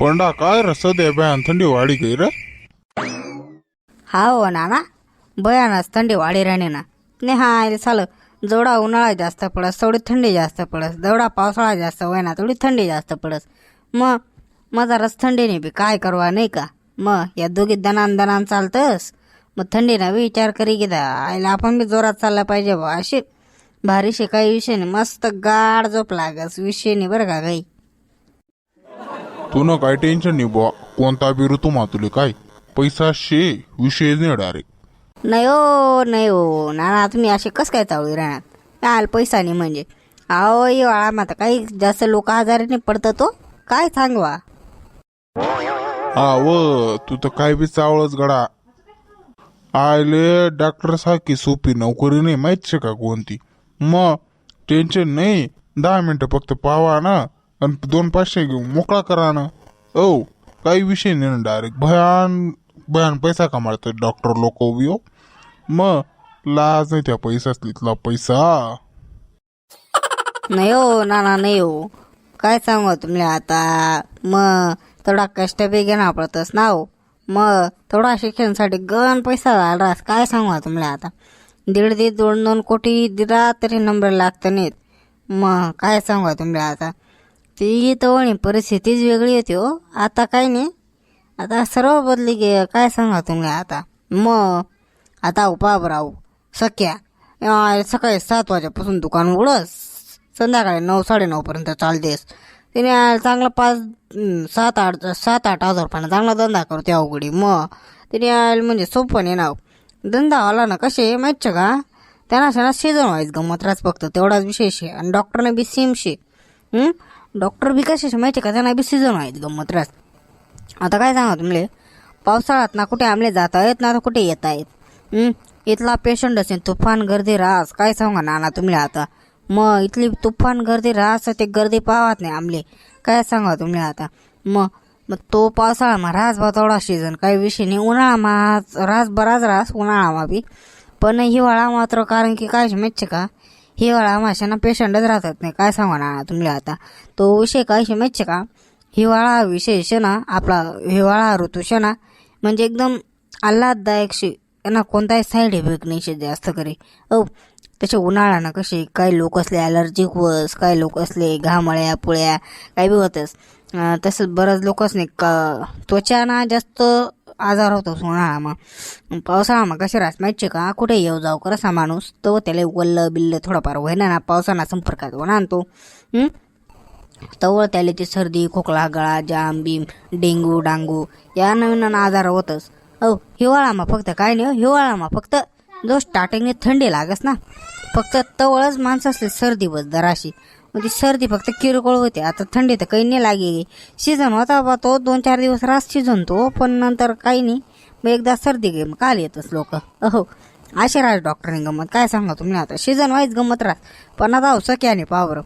पंडा काय रे सध्या बयान थंडी वाढी गई रे हो नाना भयानच थंडी वाढी राहणे ना नेहा चाल जेवढा उन्हाळा जास्त पडस तेवढी थंडी जास्त पडस जेवढा पावसाळा जास्त होईना तेवढी थंडी जास्त पडस मग माझा रस थंडीने बी काय करवा नाही का मग या दोघी दनान दनान चालतस मग थंडीनं बी विचार करी की दा आईला आपण बी जोरात चालला पाहिजे बा अशी भारीशी काही विषय नाही मस्त गाड झोप लागस विषय नाही बरं का काही तू न काय टेन्शन नाही बुवा. कोणता बी ऋतू मातुले काय? पैसा शे विषय नाही डायरेक्ट नाही हो नाही हो. नाना तुम्ही असे कस काय चालू राहणार? काय पैसा नाही म्हणजे. अहो हिवाळा माता काही जास्त लोक आजारी नाही पडतं तो काय सांगवा? हा व तू तर काय बी चावळच गडा. आयले डॉक्टर सारखी सोपी नोकरी नाही माहीत शे का कोणती? मग टेन्शन नाही. दहा मिनिटं फक्त पावा ना. आणि दोन पाचशे घेऊ मोकळा करा ना. ओ काही विषय नाही ना डायरेक्ट भयान भयान पैसा कमावतात डॉक्टर लोक बिओ मग लाज नाही त्या पैसाच तिथला पैसा. नाही हो नाना नाही हो. काय सांगू तुम्ही आता? मग थोडा कष्ट बी घेणार पडतस ना हो. मग थोडा शिक्षणासाठी गण पैसा झालास काय सांगू तुम्ही आता? दीड दीड दोन दोन कोटी दिला तरी नंबर लागत नाहीत. मग काय सांगू तुम्ही आता? ती तर परिस्थितीच वेगळी होती हो. आता काय नाही. आता सर्व बदली गे काय सांगा तुम्ही आता? मग आता उपाब राहू सख्या सकाळी सात वाजेपासून दुकान उघडस. संध्याकाळी नऊ साडेनऊपर्यंत चालतेस. तिने चांगला पाच सात आठ सात आठ हजार रुपयानं चांगला धंदा करते उघडी मग तिने म्हणजे सोपं नाही नाव हो. धंदा आला ना कसे माहितचं का? त्यांना सणा सीझन व्हायच गमत राहत फक्त तेवढाच विशेष आहे आणि डॉक्टरने बी सेम शे. डॉक्टर बी कसे माहिती का? त्यांना बी सीझन आहेत गंमत राहत आता काय सांगा तुमले पावसाळ्यात ना कुठे आमले जाता येत ना तर कुठे येता येत? आहेत इथला पेशंट असेल तुफान गर्दी राहस काय सांगा नाना तुम्ही आता? मग इथली तुफान गर्दी राहस ते गर्दी पाहत नाही आमले. काय सांगा तुम्ही आता? मग मग तो पावसाळा मा राहस बा तेवढा सीझन काही विषय नाही. उन्हाळा मा राहस बराच रास उन्हाळा मा बी. पण हिवाळा मात्र कारण की काय माहिती का? हिवाळा माशांना पेशंटच राहतात नाही. काय सांगा नाना तुम्ही आता. तो विषय काय माहिती का? हिवाळा हा विषय शे ना आपला हिवाळा हा ऋतू शे ना म्हणजे एकदम आल्हाददायक शे ना कोणताही साईड इफेक्ट नाही शे जास्त करी. ओ तसे उन्हाळ्यानं कसे काही लोक असले ॲलर्जिक वस काही लोक असले घामळ्या पुळ्या काही बी होतच. तसंच बरंच लोक असले का त्वचा ना जास्त आजार होतो उन्हाळामा पावसाळामा कसे राहत माहिती का? कुठे येऊ जाऊ कसा माणूस. तो त्याला वल्ल बिल्ल थोडाफार व्हायना ना पावसाना संपर्कात होणार आणतो तवळ त्याला ते सर्दी खोकला गळा जाम बीम डेंगू डांगू या नवीन नवीन आजार होतच. हो हिवाळामा फक्त काय नाही हो, हिवाळामा फक्त जो स्टार्टिंगने थंडी लागस ना फक्त तवळच माणसं असले सर्दी बस जराशी मग ती सर्दी फक्त किरकोळ होते. आता थंडी तर काही नाही लागे सीझन होता बा तो दोन चार दिवस रास सीझन तो पण नंतर काही नाही. मग एकदा सर्दी गे मग काल येतच लोक. अहो असे राज डॉक्टरने गमत. काय सांगा तुम्ही आता? सीझन वाईज गमत राहत पण आता हो सक्याने पावर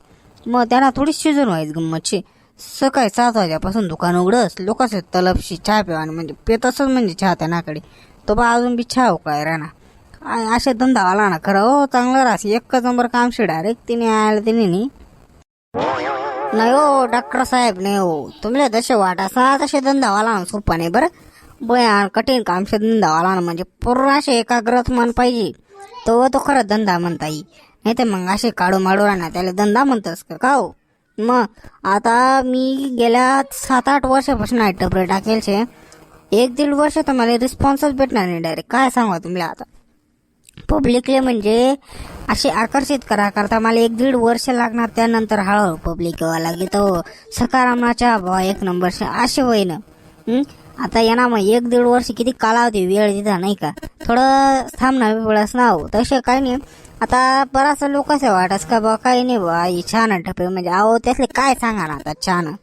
मग त्यांना थोडी सीझन वाईज गमतची. सकाळी सात वाजेपासून दुकान उघडस लोकांचे तलपशी चहा पिवाने म्हणजे पेतसच म्हणजे चहा त्यानाकडे. तो बा अजून बी चहा उकळाय राहणार काय असे धंदा आला ना खरं हो चांगला राहस एक नंबर काम शिडा डायरेक्ट तिने आयला तिने नाही. नाही हो डॉक्टर साहेब नाही. हो तुम्हाला जसे वाट असा तसे धंदावाला ना सोपा नाही बरं. बया कठीण काम शे धंदावाला ना म्हणजे पूर्ण असे एकाग्रत मन पाहिजे. तो तो खरं धंदा म्हणता येईल नाही तर मग असे काढू माडू राहणार त्याला धंदा म्हणतस का? का हो? मग आता मी गेल्या सात आठ वर्षापासून आयटपरे टपरे टाकेल एक दीड वर्ष तर मला रिस्पॉन्सच भेटणार नाही डायरेक्ट काय सांगा तुम्ही आता? पब्लिकले म्हणजे असे आकर्षित करा करता मला एक दीड वर्ष लागणार त्यानंतर हळूहळू पब्लिक लागे तो सकारामाच्या बा एक नंबर असे होईन. आता येणार मग एक दीड वर्ष किती कालावधी वेळ दिला नाही का? थोडं थांबणार वेळच ना हो तसे काही नाही. आता बराचसा लोक असे वाटस का बा काही नाही बा छान टपे. म्हणजे अहो त्यातले काय सांगा ना आता छान?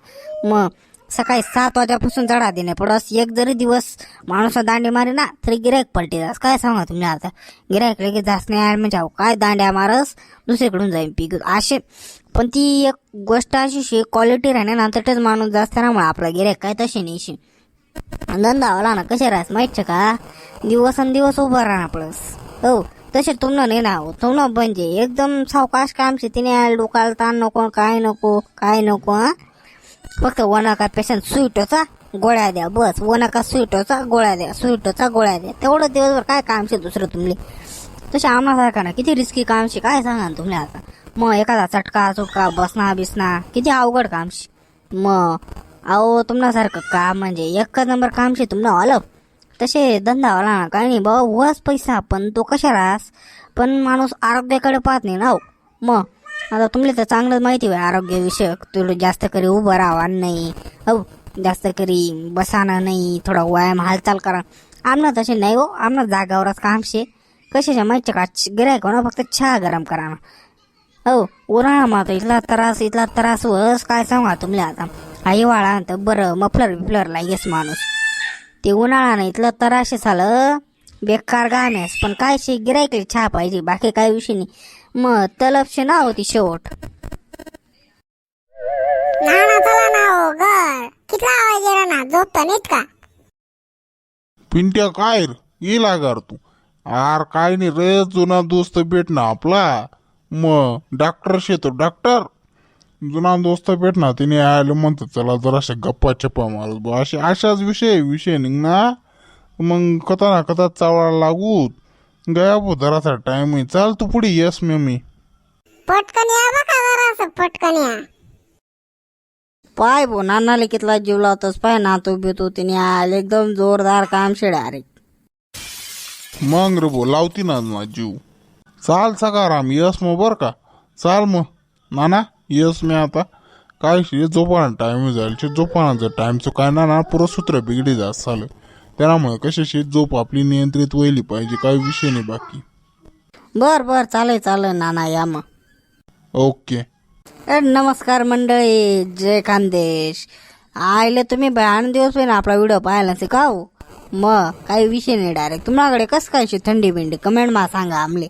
मग सकाळी सात वाजेपासून चढा देणे पडस एक जरी दिवस माणूस दांडी मारे ना तरी गिरायक पलटी जास. काय सांगा तुम्ही आता? गिरायक लगेच जास नाही म्हणजे अहो काय दांड्या मारस? दुसरीकडून जाईन पीक. असे पण ती एक गोष्ट अशी शे क्वालिटी राहणे ना तेच माणूस जास्त ना मग आपला गिरायक काय तशी नाही शे. धंदा ना कसे राहस? माहीत का? दिवस दिवस उभं राहणार प्लस हो तसे तुमनं नाही ना हो तुमनं म्हणजे एकदम सावकाश काम तिने डोकाला ताण नको काय नको काय नको हा? फक्त वनाका पेशंट सुईटोचा गोळ्या द्या बस. वनाका स्वीटोचा गोळ्या द्या स्वीटोचा गोळ्या द्या. तेवढं दिवसभर काय काम शे दुसरं तुम्ही तसे आम्हासारखा ना किती रिस्की काम शे? काय सांगा तुम्ही आता? मग एखादा चटका चुटका बसना बिसना किती अवघड काम शे? मग अहो तुमनासारखं काम म्हणजे एक नंबर काम शे तुमनं ऑलप तसे धंदावाला ना काही नाही बाबा वस पैसा पण तो कशा राहस पण माणूस आरोग्याकडे पाहत नाही ना हो. मग आता तुमले तर चांगलंच माहिती आहे आरोग्यविषयक. तुला जास्त करी उभं राहा नाही. हो जास्त करी बसाना नाही. थोडा व्यायाम हालचाल करा. आमना तसे नाही हो. आमना जागावरच काम शे. कशाच्या माहिती का गिरायक ना फक्त चहा गरम करा ना हो उन्हाळा मात्र इथला त्रास इथला त्रास वस काय सांगा तुमले आता? हा हिवाळा तर बरं मफलर बिफलर लागेस माणूस. ते उन्हाळा नाही इथलं त्रास झालं. बेकार गाण्यास पण काय शे गिरायकले चहा पाहिजे. बाकी काय विषय नाही. मग तलपशे ना होती शेवट. ना ना चला ना हो घर कितला आवाज येणार ना? झोपतो नाहीत का? पिंट्या काय रे? येईल आगार तू. आर काय नाही रे जुना दोस्त भेटना आपला. मग डॉक्टर शेतो डॉक्टर जुना दोस्त भेटना तिने आयला म्हणतो चला जराशा गप्पा चप्पा मारत बुवा. असे अशाच विषय विषय निघना मग कथा ना कथा चावळा लागू गया भो जरासा टाइम आहे. चाल तू पुढे येस मी मी पटकन या बघा जरा असं पटकन या. पाय भो नानाले कितला जीव लावतोस पाय नातू बितू तिने आले एकदम जोरदार काम शेडा अरे मग रे भो लावती ना ना जीव. चाल सकाराम यस मग बर का? चाल मग नाना यस मी आता. काय शे झोपाना टाइम जाईल शे झोपानाचं टाइमचं काय ना ना पुरं सूत्र बिगडी जात चालेल त्यामुळे कशाशी झोप आपली नियंत्रित व्हायली पाहिजे काही विषय नाही बाकी. बर बर चालेल चालेल नाना या मग. ओके. नमस्कार मंडळी जय खानदेश. आयले तुम्ही भयान दिवस ना आपला व्हिडिओ पाहायला नसे का हो? मग काही विषय नाही डायरेक्ट तुम्हाकडे कसं काय शे थंडी बिंडी? कमेंट मा सांगा आमले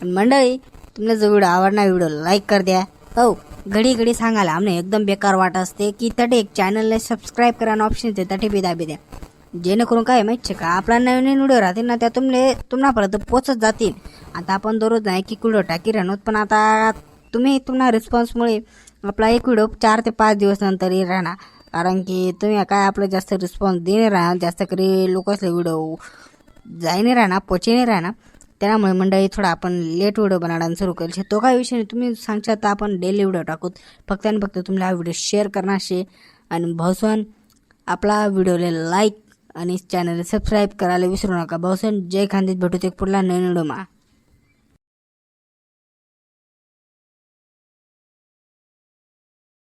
पण मंडळी तुमला जो व्हिडिओ आवडणार व्हिडिओ लाईक कर द्या. हो घडी घडी सांगायला आमने एकदम बेकार वाट असते. की तटे एक चॅनलने सबस्क्राईब करा ऑप्शन येते तटे बी दाबी द्या. जेणेकरून काय माहिती का? आपला नवीन नवीन व्हिडिओ राहतील ना त्या तुमले तुम्हापर्यंत पोचत जातील. आता आपण दररोज नाही की व्हिडिओ टाकी राहणार पण आता तुम्ही तुम्हाला रिस्पॉन्समुळे आपला एक व्हिडिओ चार ते पाच दिवस नंतर येईल राहणार कारण की तुम्ही काय आपलं जास्त रिस्पॉन्स देणे राहणार जास्त करी लोकसले व्हिडिओ जाई नाही राहणार पोचेने नाही राहणार. त्यामुळे मंडळी थोडा आपण लेट व्हिडिओ बनवण्याला सुरू करेल तो काय विषय नाही तुम्ही सांगशात तर आपण डेली व्हिडिओ टाकूत फक्त आणि फक्त तुम्हाला हा व्हिडिओ शेअर करणार शे. आणि भाऊसन आपला व्हिडिओला लाईक आणि चॅनल सबस्क्राईब करायला विसरू नका. भाऊसन जय खांदीत भेटू ते पुढला नवीन व्हिडिओ मा.